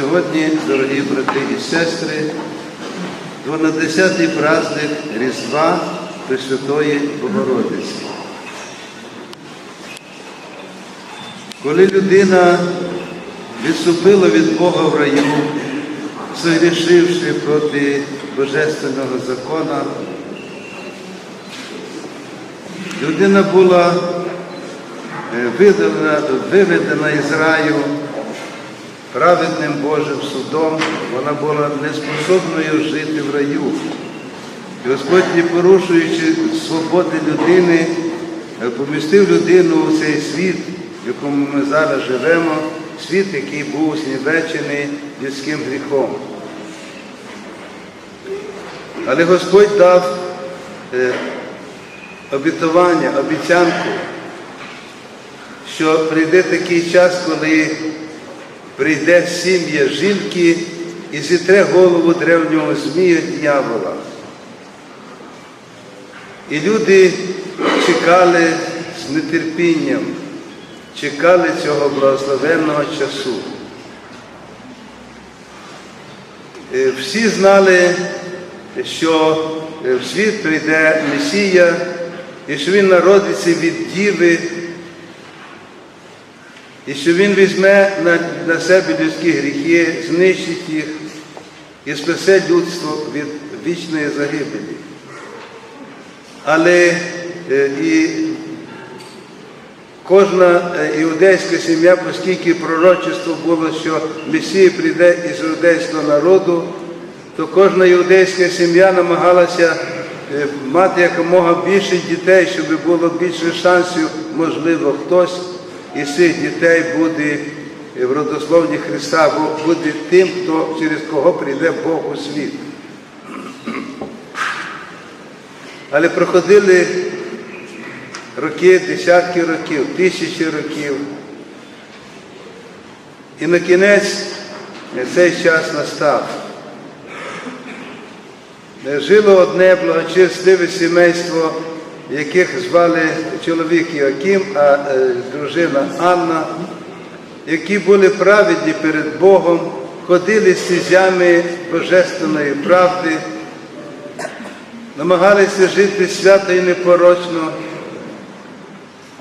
Сьогодні, дорогі брати і сестри, 12-й праздник Різдва Пресвятої Богородиці. Коли людина відступила від Бога в раю, согрішивши проти Божественного закона, людина була е, виведена із раю праведним Божим судом, вона була неспособною жити в раю. І Господь, не порушуючи свободи людини, помістив людину у цей світ, в якому ми зараз живемо, світ, який був знівечений людським гріхом. Але Господь дав е, обітування, обіцянку, що прийде такий час, коли прийде сім'я жінки і зітре голову древнього змія дьявола. І люди чекали з нетерпінням, чекали цього благословенного часу. Е, Всі знали, що в світ прийде Месія, і що Він народиться від Діви, і що Він візьме на, на себе людські гріхи, знищить їх і спасе людство від вічної загибелі. Але е, і кожна е, іудейська сім'я, оскільки пророчество було, що Месія прийде із іудейського народу, то кожна іудейська сім'я намагалася е, мати якомога більше дітей, щоб було більше шансів, можливо, хтось із цих дітей буде в родословні Христа, або буде тим, хто, через кого прийде Бог у світ. Але проходили роки, десятки років, тисячі років. І на кінець цей час настав. Жило одне благочестиве сімейство, яких звали чоловік Іаким, а е, дружина Анна, які були праведні перед Богом, ходили стезями божественної правди, намагалися жити свято і непорочно,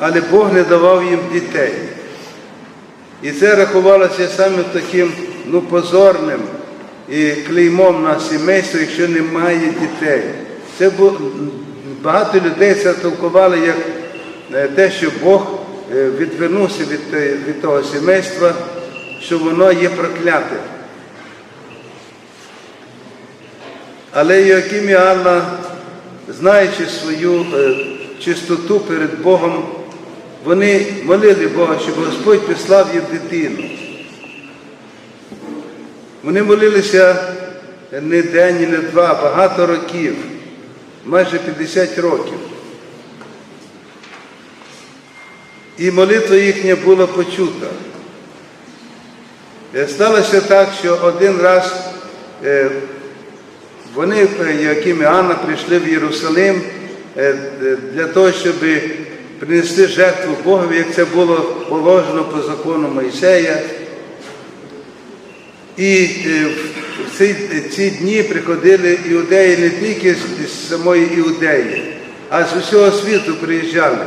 але Бог не давав їм дітей. І це рахувалося саме таким ну, позорним і клеймом на сімейство, якщо немає дітей. Це було, багато людей це толкували як е, те, що Бог е, відвернувся від, від того сімейства, що воно є прокляте. Але Йоаким і Анна, знаючи свою е, чистоту перед Богом, вони молили Бога, щоб Господь прислав їм дитину. Вони молилися не день, не два, багато років, майже 50 років. І молитва їхня була почута. Е, Сталося так, що один раз е, вони, е, Яким і Анна, прийшли в Єрусалим для того, щоб принести жертву Богові, як це було положено по закону Мойсея. І е, в ці, ці дні приходили іудеї не тільки з, з самої Іудеї, а з усього світу приїжджали.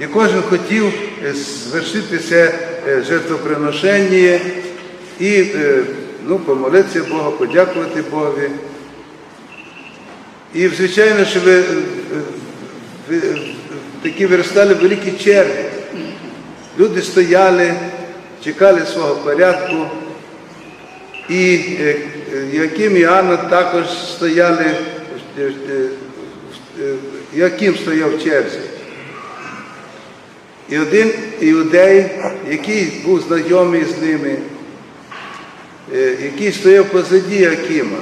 І кожен хотів е, звершити це е, жертвоприношення і е, ну, помолитися Богу, подякувати Богові. І, звичайно, що ви, е, ви, е, такі виростали великі черги. Люди стояли, чекали свого порядку. І е, е, Яким і Анна також стояли, е, Яким стояв в черзі. І один іудей, який був знайомий з ними, який стояв позаді Якима,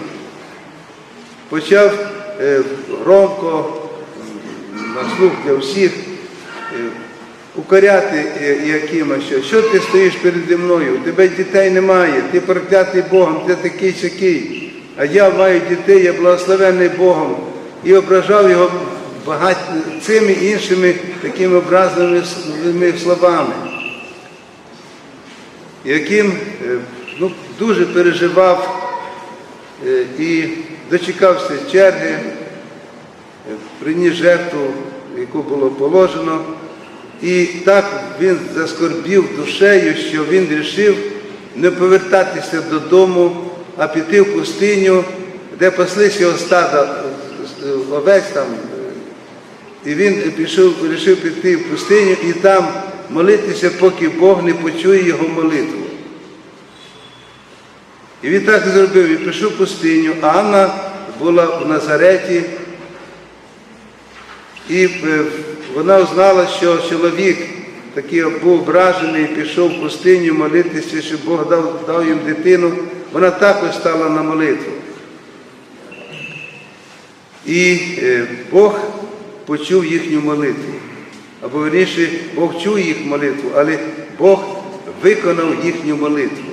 почав громко, на слух для всіх, укоряти е, Якима, що що ти стоїш переді мною, у тебе дітей немає, ти проклятий Богом, ти такий сякий, а я маю дітей, я благословений Богом. І ображав його багать... цими іншими такими образливими словами. Яким е, ну, дуже переживав е, і дочекався черги, приніс жертву, яку було положено. І так він заскорбів душею, що він вирішив не повертатися додому, а піти в пустиню, де паслись його стада овець там. І він пішов, вирішив піти в пустиню і там молитися, поки Бог не почує його молитву. І він так і зробив, він пішов в пустиню, а Анна була в Назареті, і е, вона узнала, що чоловік такий був ображений, пішов в пустиню молитися, щоб Бог дав, дав їм дитину. Вона також стала на молитву. І е, Бог почув їхню молитву. Або верніше, Бог чує їх молитву, але Бог виконав їхню молитву.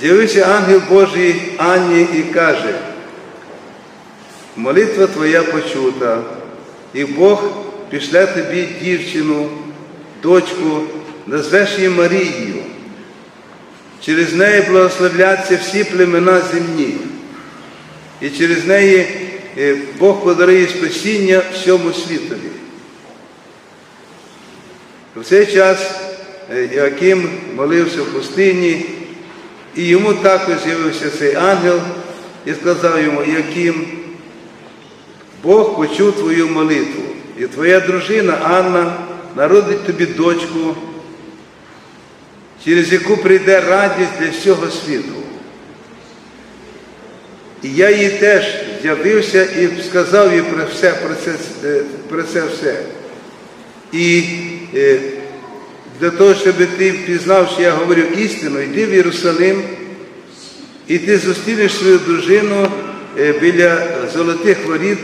З'явився ангел Божий Анні і каже, молитва твоя почута, і Бог пішле тобі дівчину, дочку, назвеш її Марією. Через неї благословляться всі племена земні. І через неї е, Бог подарує спасіння всьому світові. В цей час е, Яким молився в пустині, і йому також з'явився цей ангел і сказав йому, Яким Бог почув твою молитву, і твоя дружина Анна народить тобі дочку, через яку прийде радість для всього світу. І я їй теж з'явився і сказав їй про все, про це, е, про це все. І е, для того, щоб ти пізнав, що я говорю істину, йди в Єрусалим, і ти зустрінеш свою дружину е, біля золотих воріт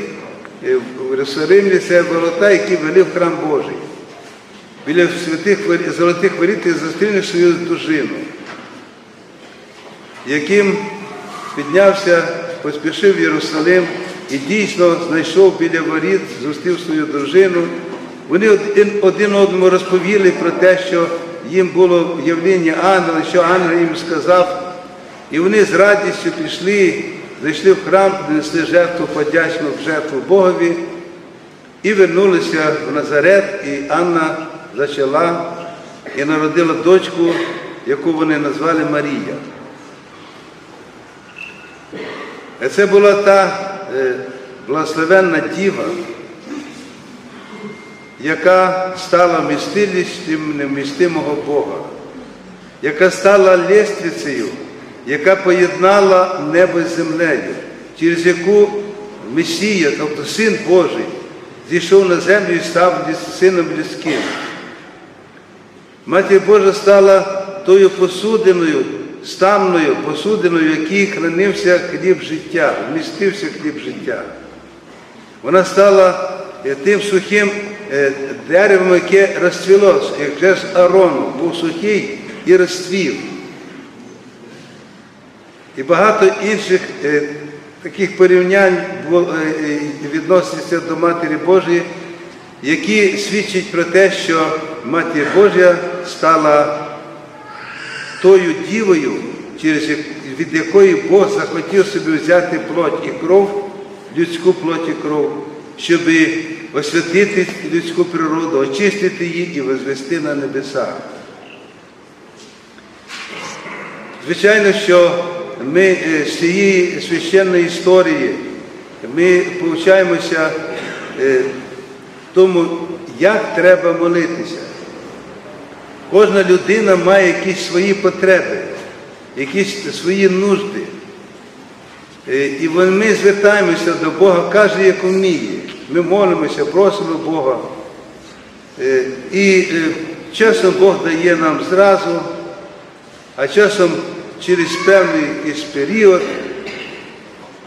в Єрусалимі, це ворота, які вели в храм Божий. Біля святих золотих воріт ти зустрінеш свою дружину, яким піднявся, поспішив в Єрусалим і дійсно знайшов біля воріт, зустрів свою дружину. Вони один, один одному розповіли про те, що їм було явлення ангела, що ангел їм сказав. І вони з радістю пішли, зайшли в храм, принесли жертву, подячну жертву Богові і вернулися в Назарет, і Анна зачала і народила дочку, яку вони назвали Марія. І Це була та е, благословенна діва, яка стала вмістилищем невмістимого Бога, яка стала лестницею, яка поєднала небо з землею, через яку Месія, тобто Син Божий, зійшов на землю і став сином людським. Матір Божа стала тою посудиною, станною посудиною, в якій хранився хліб життя, вмістився хліб життя. Вона стала е, тим сухим е, деревом, яке розцвіло, як же ж Арону, був сухий і розцвів. І багато інших е, таких порівнянь е, е, відносяться до Матері Божої, які свідчать про те, що Матір Божа стала тою дівою, через від якої Бог захотів собі взяти плоть і кров, людську плоть і кров, щоб освятити людську природу, очистити її і возвести на небеса. Звичайно, що ми е, з цієї священної історії ми повчаємося е, тому, як треба молитися. Кожна людина має якісь свої потреби, якісь свої нужди. Е, І ми звертаємося до Бога, каже, як вміє. Ми молимося, просимо Бога. І часом Бог дає нам зразу, а часом через певний якийсь період,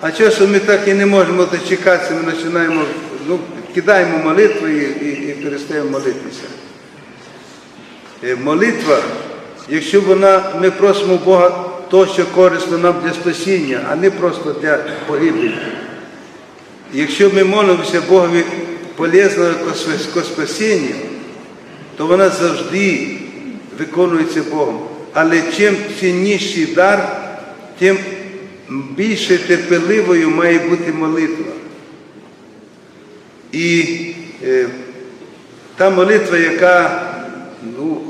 а часом ми так і не можемо дочекатися, ми починаємо, ну, кидаємо молитву і, і, і перестаємо молитися. Е, Молитва, якщо вона, ми просимо Бога то, що корисно нам для спасіння, а не просто для погибелі. Якщо ми молимося Богові полезного спасіння, то вона завжди виконується Богом. Але чим цінніший дар, тим більше терпеливою має бути молитва. І е, та молитва, яка ну,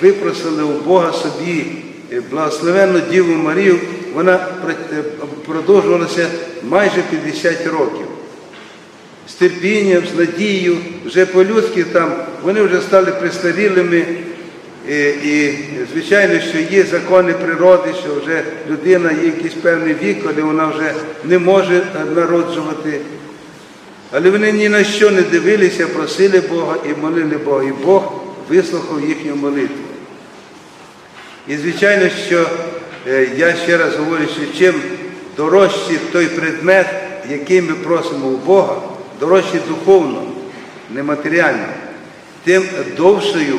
випросила у Бога собі е, благословенну Діву Марію, вона е, продовжувалася майже 50 років. З терпінням, з надією, вже по-людськи там, вони вже стали престарілими. І, і звичайно, що є закони природи, що вже людина є якийсь певний вік, коли вона вже не може народжувати. Але вони ні на що не дивилися, просили Бога і молили Бога, і Бог вислухав їхню молитву. І звичайно, що е, я ще раз говорю, що чим дорожчий той предмет, який ми просимо у Бога, дорожчий духовно, нематеріально, тим довшою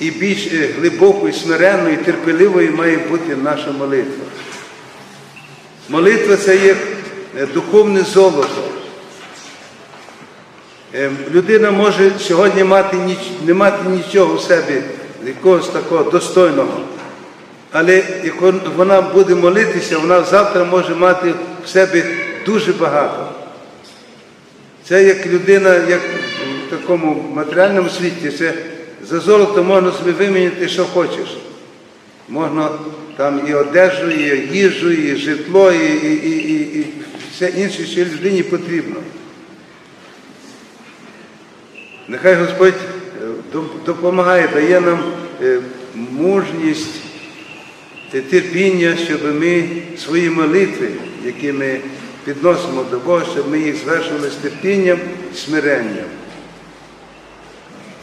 і більш е, глибокою, смиренною, терпеливою має бути наша молитва. Молитва це є е, духовне золото. Ем, Людина може сьогодні мати не мати нічого в себе, якогось такого достойного. Але як вона буде молитися, вона завтра може мати в себе дуже багато. Це як людина, як в такому матеріальному світі, це за золото можна собі виміняти, що хочеш. Можна там і одежу, і їжу, і житло, і, і, і, і, все інше, що людині потрібно. Нехай Господь е, допомагає, дає нам е, мужність, терпіння, щоб ми свої молитви, які ми підносимо до Бога, щоб ми їх звершували з терпінням смиренням.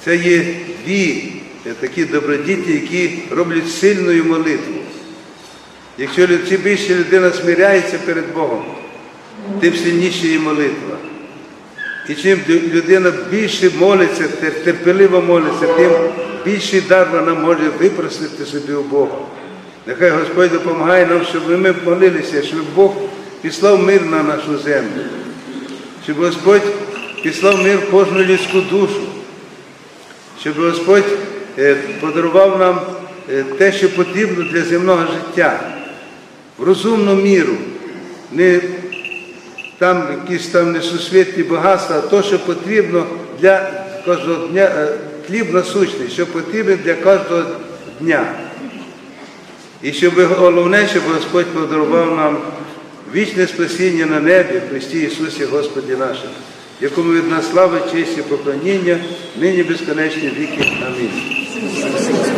Це є дві е, такі добродіти, які роблять сильною молитву. Якщо чим більше людина смиряється перед Богом, тим сильніша її молитва. І чим людина більше молиться, тер- терпеливо молиться, тим більший дар вона може випросити собі у Бога. Нехай Господь допомагає нам, щоб ми молилися, щоб Бог післав мир на нашу землю, щоб Господь післав мир в кожну людську душу, щоб Господь е, подарував нам е, те, що потрібно для земного життя, в розумну міру, не там якісь там несусвітні багатства, а то, що потрібно для кожного дня, е, хліб насущний, що потрібно для кожного дня. І щоб головне, щоб Господь подарував нам вічне спасіння на небі в Христі Ісусі Господі нашому, якому від нас слава, честь і поклоніння, нині безконечні віки. Амінь.